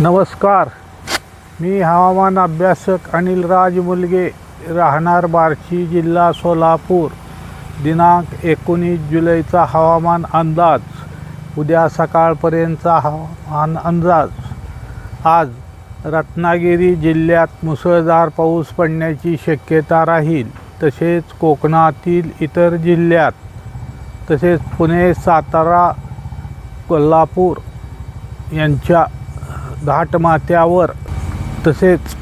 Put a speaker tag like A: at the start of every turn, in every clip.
A: नमस्कार. मी हवामान अभ्यासक अनिल राज मुलगे राहणार बार्शी जिल्हा सोलापूर. दिनांक एकोणीस जुलैचा हवामान अंदाज. उद्या सकाळपर्यंतचा हवामान अंदाज. आज रत्नागिरी जिल्ह्यात मुसळधार पाऊस पडण्याची शक्यता राहील. तसेच कोकणातील इतर जिल्ह्यात तसेच पुणे सातारा कोल्हापूर यांच्या घाटमाथ्यावर तसेच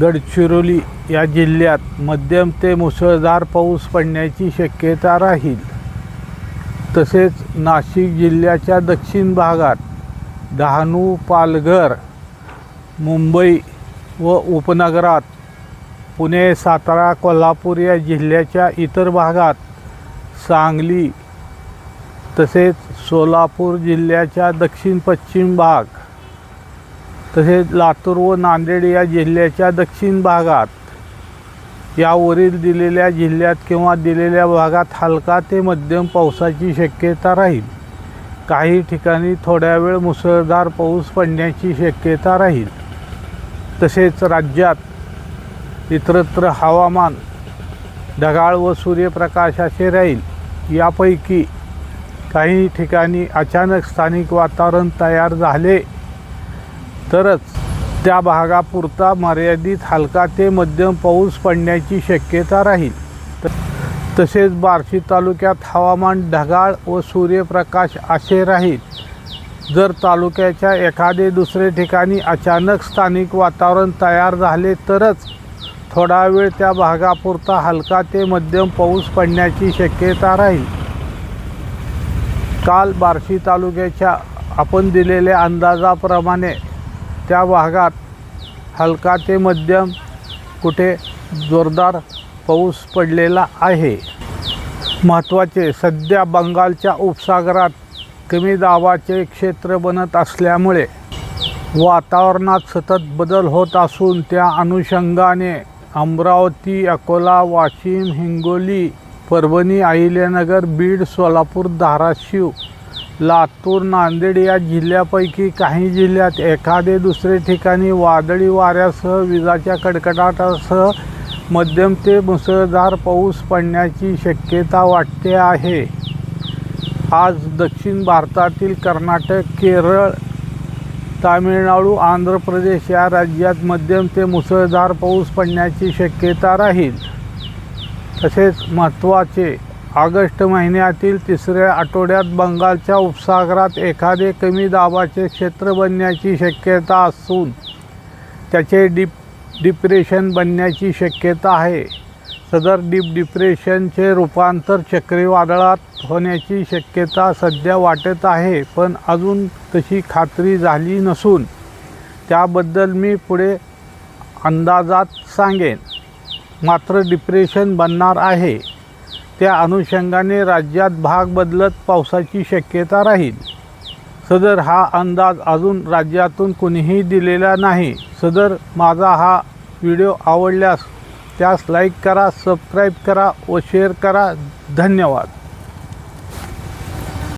A: गडचिरोली या जिल्ह्यात मध्यम ते मुसळधार पाऊस पडण्याची शक्यता राहील. तसेच नाशिक जिल्ह्याच्या दक्षिण भागात डहाणू पालघर मुंबई व उपनगरात पुणे सातारा कोल्हापूर या जिल्ह्याच्या इतर भागात सांगली तसेच सोलापूर जिल्ह्याच्या दक्षिण पश्चिम भाग तसेच लातूर व नांदेड या जिल्ह्याच्या दक्षिण भागात यावरील दिलेल्या जिल्ह्यात किंवा दिलेल्या भागात हलका ते मध्यम पावसाची शक्यता राहील. काही ठिकाणी थोड्या वेळ मुसळधार पाऊस पडण्याची शक्यता राहील. तसेच राज्यात इतरत्र हवामान ढगाळ व सूर्यप्रकाशाचे राहील. यापैकी काही ठिकाणी अचानक स्थानिक वातावरण तयार झाले तरच त्या भागापुरता मर्यादित हलका ते मध्यम पाऊस पडण्याची शक्यता राहील. तसेच बार्शी तालुक्यात हवामान ढगाळ व सूर्यप्रकाश असे राहील. जर तालुक्याच्या एखादे दुसरे ठिकाणी अचानक स्थानिक वातावरण तयार झाले तरच थोडा वेळ त्या भागापुरता हलका ते मध्यम पाऊस पडण्याची शक्यता राहील. काल बार्शी तालुक्याच्या आपण दिलेल्या अंदाजाप्रमाणे त्या भागात हलका ते मध्यम कुठे जोरदार पाऊस पडलेला आहे. महत्त्वाचे सध्या बंगालच्या उपसागरात कमी दाबाचे क्षेत्र बनत असल्यामुळे वातावरणात सतत बदल होत असून त्या अनुषंगाने अमरावती अकोला वाशिम हिंगोली परभणी अहिल्यानगर बीड सोलापूर धाराशिव लातूर नांदेड या जिल्ह्यापैकी काही जिल्ह्यात एखादे दुसरे ठिकाणी वादळी वाऱ्यासह विजाच्या कडकडाटासह मध्यम ते मुसळधार पाऊस पडण्याची शक्यता वाटते आहे. आज दक्षिण भारतातील कर्नाटक केरळ तामिळनाडू आंध्र प्रदेश या राज्यात मध्यम ते मुसळधार पाऊस पडण्याची शक्यता राहील. तसेच महत्त्वाचे ऑगस्ट महिन्यातील तिसऱ्या आठवड्यात बंगालच्या उपसागरात एखादे कमी दाबाचे क्षेत्र बनण्याची शक्यता असून त्याचे डिप डिप्रेशन बनण्याची शक्यता आहे. सदर डीप डिप्रेशनचे रूपांतर चक्रीवादळात होण्याची शक्यता सध्या वाटत आहे पण अजून तशी खात्री झाली नसून त्याबद्दल मी पुढे अंदाजात सांगेन. मात्र डिप्रेशन बनणार आहे. त्या अनुषंगाने राज्यात भाग बदलत पावसाची शक्यता राहील. सदर हा अंदाज अजून राज्यातून कुणीही दिलेला नाही. सदर माझा हा व्हिडिओ आवडल्यास त्यास लाईक करा सबस्क्राईब करा व शेअर करा. धन्यवाद.